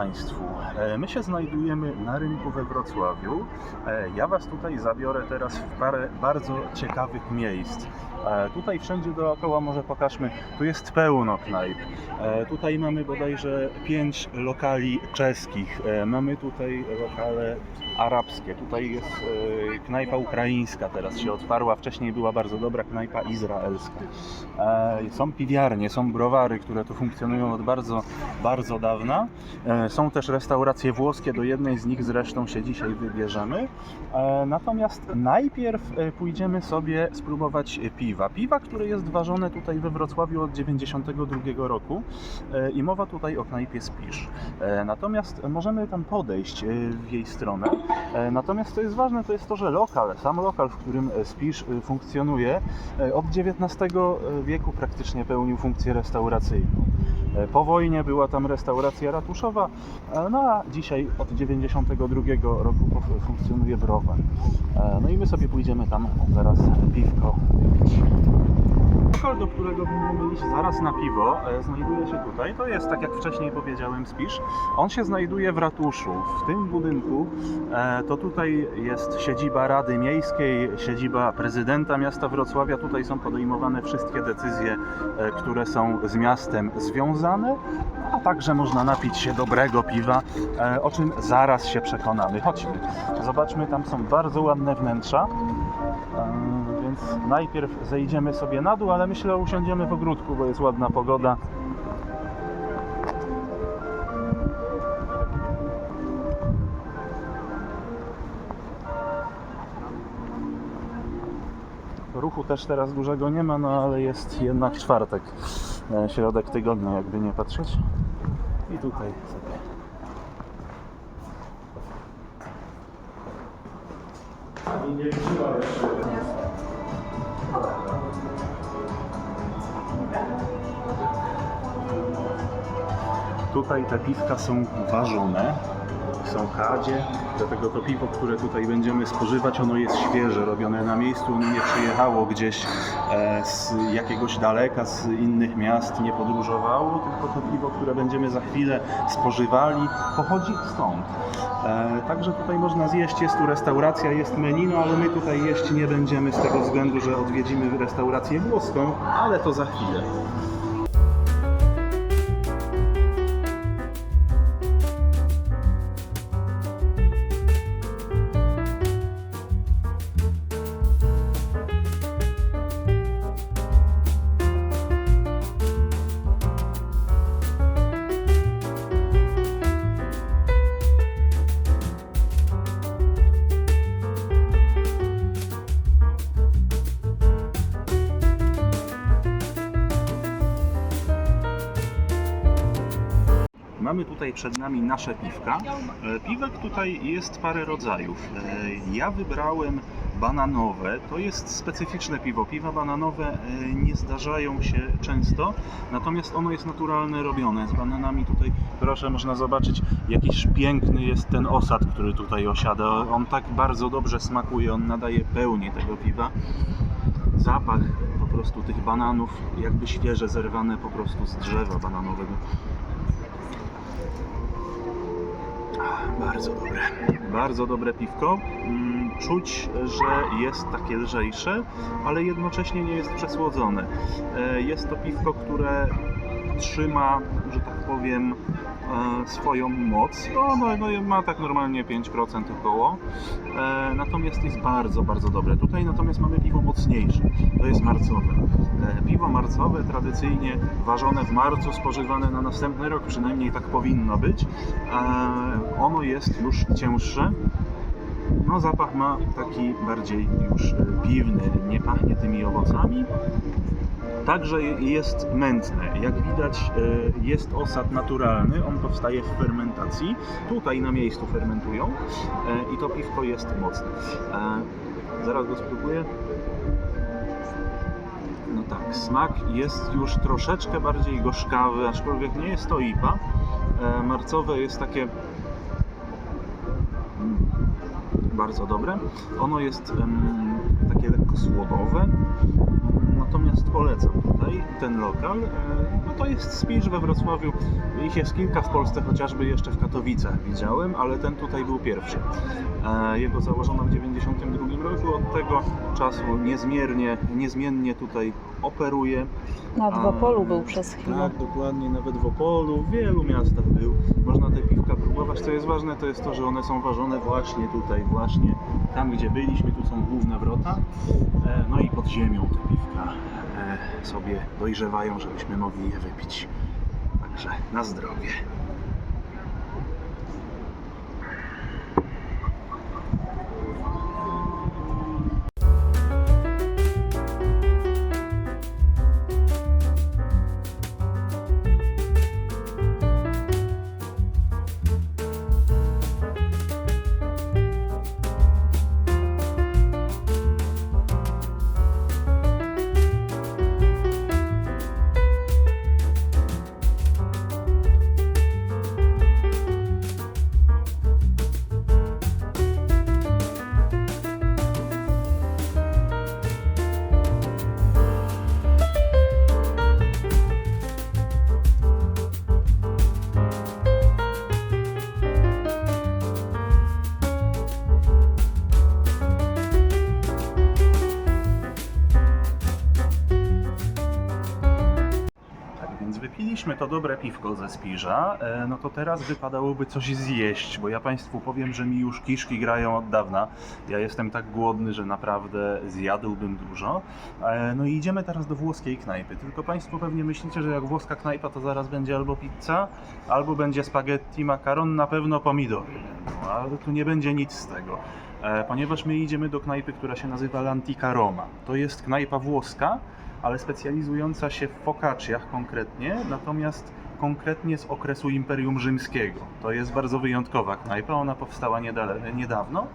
Państwu. E, My się znajdujemy na rynku we Wrocławiu. E, Ja Was tutaj zabiorę teraz w parę bardzo ciekawych miejsc. E, Tutaj wszędzie dookoła może pokażmy, tu jest pełno knajp. Tutaj mamy bodajże pięć lokali czeskich. Mamy tutaj lokale arabskie. Tutaj jest knajpa ukraińska, teraz się otwarła. Wcześniej była bardzo dobra knajpa izraelska. Są piwiarnie, są browary, które tu funkcjonują od bardzo, bardzo dawna. E, Są też restauracje włoskie, do jednej z nich zresztą się dzisiaj wybierzemy. E, Natomiast najpierw e, pójdziemy sobie spróbować piwa. Piwa, które jest ważone tutaj we Wrocławiu od 92 roku i mowa tutaj o knajpie Spisz. Natomiast możemy tam podejść w jej stronę. Natomiast co jest ważne, to jest to, że lokal, sam lokal, w którym Spisz funkcjonuje, od XIX wieku praktycznie pełnił funkcję restauracyjną. E, Po wojnie była tam restauracja ratuszowa, e, no a dzisiaj od 92 roku funkcjonuje browar. E, No i my sobie pójdziemy tam zaraz piwko wypić. Do którego będziemy zaraz na piwo, e, znajduje się tutaj. To jest, tak jak wcześniej powiedziałem, Spisz. On się znajduje w ratuszu. W tym budynku e, to tutaj jest siedziba Rady Miejskiej, siedziba prezydenta miasta Wrocławia. Tutaj są podejmowane wszystkie decyzje, e, które są z miastem związane, a także można napić się dobrego piwa, o czym zaraz się przekonamy. Chodźmy, zobaczmy, tam są bardzo ładne wnętrza. Więc najpierw zejdziemy sobie na dół, ale myślę, usiądziemy w ogródku, bo jest ładna pogoda. Ruchu też teraz dużego nie ma, no ale jest jednak czwartek, e, środek tygodnia, jakby nie patrzeć. I tutaj sobie. Tutaj te piwka są ważone, są kadzie, dlatego to piwo, które tutaj będziemy spożywać, ono jest świeże, robione na miejscu, ono nie przyjechało gdzieś e, z jakiegoś daleka, z innych miast, nie podróżowało, tylko to piwo, które będziemy za chwilę spożywali, pochodzi stąd. E, Także tutaj można zjeść, jest tu restauracja, jest menu, no ale my tutaj jeść nie będziemy z tego względu, że odwiedzimy restaurację włoską, ale to za chwilę. Mamy tutaj przed nami nasze piwka. E, Piwek tutaj jest parę rodzajów. E, Ja wybrałem bananowe. To jest specyficzne piwo. Piwa bananowe e, nie zdarzają się często, natomiast ono jest naturalne robione. Z bananami tutaj, proszę, można zobaczyć, jakiś piękny jest ten osad, który tutaj osiada. On tak bardzo dobrze smakuje, on nadaje pełni tego piwa. Zapach po prostu tych bananów, jakby świeże zerwane po prostu z drzewa bananowego. Bardzo dobre. Bardzo dobre piwko. Mm, Czuć, że jest takie lżejsze, ale jednocześnie nie jest przesłodzone. E, Jest to piwko, które trzyma, że tak powiem, swoją moc. No, no, no ma tak normalnie 5% około. E, Natomiast jest bardzo, bardzo dobre. Tutaj natomiast mamy piwo mocniejsze. To jest marcowe. E, Piwo marcowe tradycyjnie ważone w marcu, spożywane na następny rok, przynajmniej tak powinno być. E, Ono jest już cięższe. No zapach ma taki bardziej już e, piwny, nie pachnie tymi owocami. Także jest mętne. Jak widać e, jest osad naturalny, on powstaje w fermentacji. Tutaj na miejscu fermentują e, i to piwko jest mocne. E, Zaraz go spróbuję. No tak, smak jest już troszeczkę bardziej gorzkawy, aczkolwiek nie jest to IPA. Marcowe jest takie mm, bardzo dobre. Ono jest takie lekko słodowe. Natomiast polecam tutaj ten lokal. E, No to jest Spisz we Wrocławiu. Ich jest kilka w Polsce, chociażby jeszcze w Katowicach widziałem, ale ten tutaj był pierwszy. E, Jego założono w 1992 roku. Od tego czasu niezmiernie, niezmiennie tutaj operuje. Nawet w A, Opolu był przez chwilę. Tak, dokładnie, nawet w Opolu, w wielu miastach był. Można te piwka próbować. Co jest ważne, to jest to, że one są ważone właśnie tutaj, właśnie tam, gdzie byliśmy. Tu są główne wrota. E, No i pod ziemią te piwka e, sobie dojrzewają, żebyśmy mogli je wypić. Także na zdrowie. Wypiliśmy to dobre piwko ze Spiża, e, no to teraz wypadałoby coś zjeść, bo ja Państwu powiem, że mi już kiszki grają od dawna. Ja jestem tak głodny, że naprawdę zjadłbym dużo. E, No i idziemy teraz do włoskiej knajpy, tylko Państwo pewnie myślicie, że jak włoska knajpa to zaraz będzie albo pizza, albo będzie spaghetti, makaron, na pewno pomidory. No, ale tu nie będzie nic z tego. E, Ponieważ my idziemy do knajpy, która się nazywa L'Antica Roma. To jest knajpa włoska, ale specjalizująca się w focacciach konkretnie, natomiast konkretnie z okresu Imperium Rzymskiego. To jest bardzo wyjątkowa knajpa, ona powstała niedawno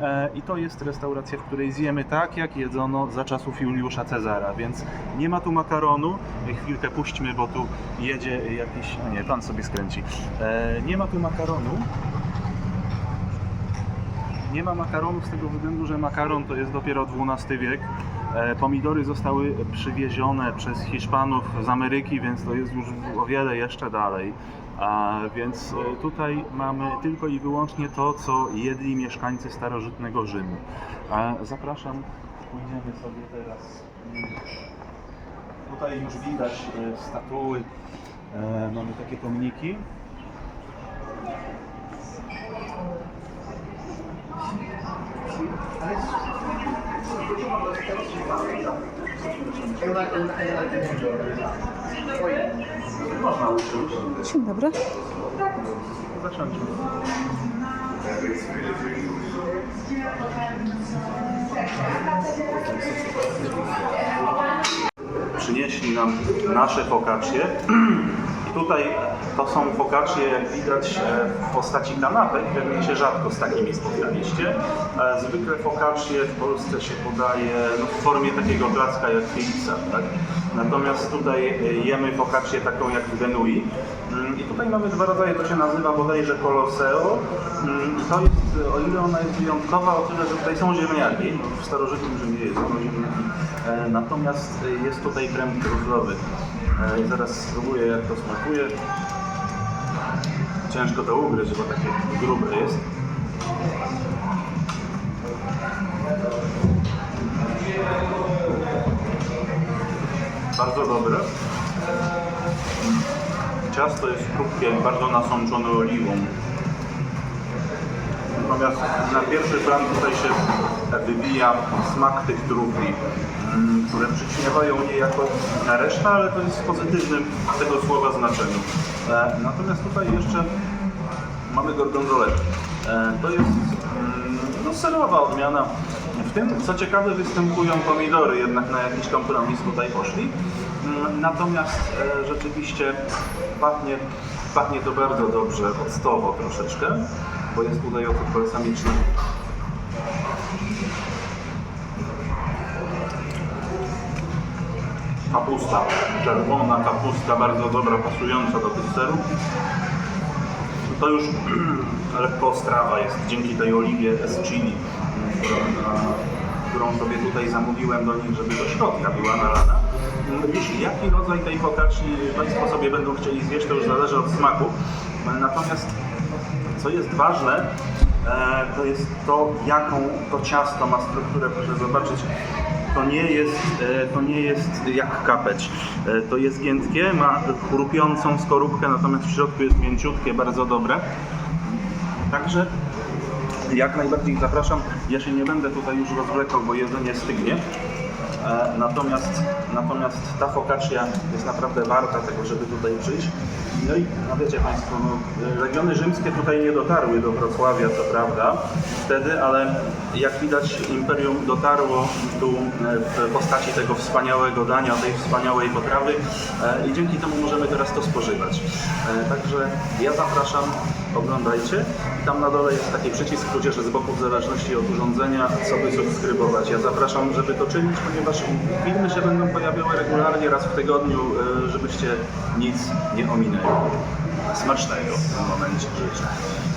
e, i to jest restauracja, w której zjemy tak, jak jedzono za czasów Juliusza Cezara, więc nie ma tu makaronu, E, chwilkę puśćmy, bo tu jedzie jakiś, no nie, pan sobie skręci. E, nie ma tu makaronu, nie ma makaronu z tego względu, że makaron to jest dopiero XII wiek. E, Pomidory zostały przywiezione przez Hiszpanów z Ameryki, więc to jest już o wiele jeszcze dalej. Więc e, tutaj mamy tylko i wyłącznie to, co jedli mieszkańcy starożytnego Rzymu. Zapraszam, pójdziemy sobie teraz. Tutaj już widać e, statuły, mamy takie pomniki. Usiąść. Dzień dobry. Przynieśli nam nasze focaccie. Tutaj to są focaccie, jak widać, e, w postaci kanapek. Pewnie się rzadko z takimi spotkaliście. E, Zwykle focaccie w Polsce się podaje no, w formie takiego placka jak pizza. Tak? Natomiast tutaj e, jemy focaccię taką jak w Genui. Mm, I tutaj mamy dwa rodzaje, to się nazywa bodajże Colosseo. Mm, to jest, o ile ona jest wyjątkowa, o tyle, że tutaj są ziemniaki. No, w starożytnym Rzymie jest ziemniaki. E, Natomiast jest tutaj krem truflowy. E, Zaraz spróbuję jak to smakuje. Ciężko to ugryźć, bo takie grube jest. Bardzo dobre. Ciasto jest krótkie, bardzo nasączone oliwą. Natomiast na pierwszy plan tutaj się wybija smak tych trufli, mm, które przyćmiewają niejako na resztę, ale to jest w pozytywnym tego słowa znaczeniu. E, Natomiast tutaj jeszcze mamy gorgonzoletę. E, To jest mm, no, serowa odmiana. W tym, co ciekawe, występują pomidory, jednak na jakiś kompromis tutaj poszli. Mm, Natomiast e, rzeczywiście pachnie, pachnie to bardzo dobrze, octowo troszeczkę, bo jest tutaj ocet balsamiczny. Kapusta, czerwona kapusta, bardzo dobra, pasująca do tych serów. To już lekko ostrawa jest dzięki tej oliwie z chili, którą sobie tutaj zamówiłem do nich, żeby do środka była nalana. Już jaki rodzaj tej focacci Państwo sobie będą chcieli zjeść, to już zależy od smaku. Natomiast co jest ważne, e, to jest to, jaką to ciasto ma strukturę. Proszę zobaczyć, to nie jest, e, to nie jest jak kapeć. E, To jest giętkie, ma chrupiącą skorupkę, natomiast w środku jest mięciutkie, bardzo dobre. Także jak najbardziej zapraszam. Ja się nie będę tutaj już rozwlekał, bo jedzenie stygnie. Natomiast, natomiast ta focaccia jest naprawdę warta tego, żeby tutaj przyjść. No i no wiecie Państwo, no, legiony rzymskie tutaj nie dotarły do Wrocławia, co prawda, wtedy, ale jak widać Imperium dotarło tu e, w postaci tego wspaniałego dania, tej wspaniałej potrawy e, i dzięki temu możemy teraz to spożywać. E, Także ja zapraszam, oglądajcie. Tam na dole jest taki przycisk tudzież z boku w zależności od urządzenia, by subskrybować. Ja zapraszam, żeby to czynić, ponieważ filmy się będą pojawiały regularnie raz w tygodniu, e, żebyście nic nie ominęli. Smacznego w momencie życzę.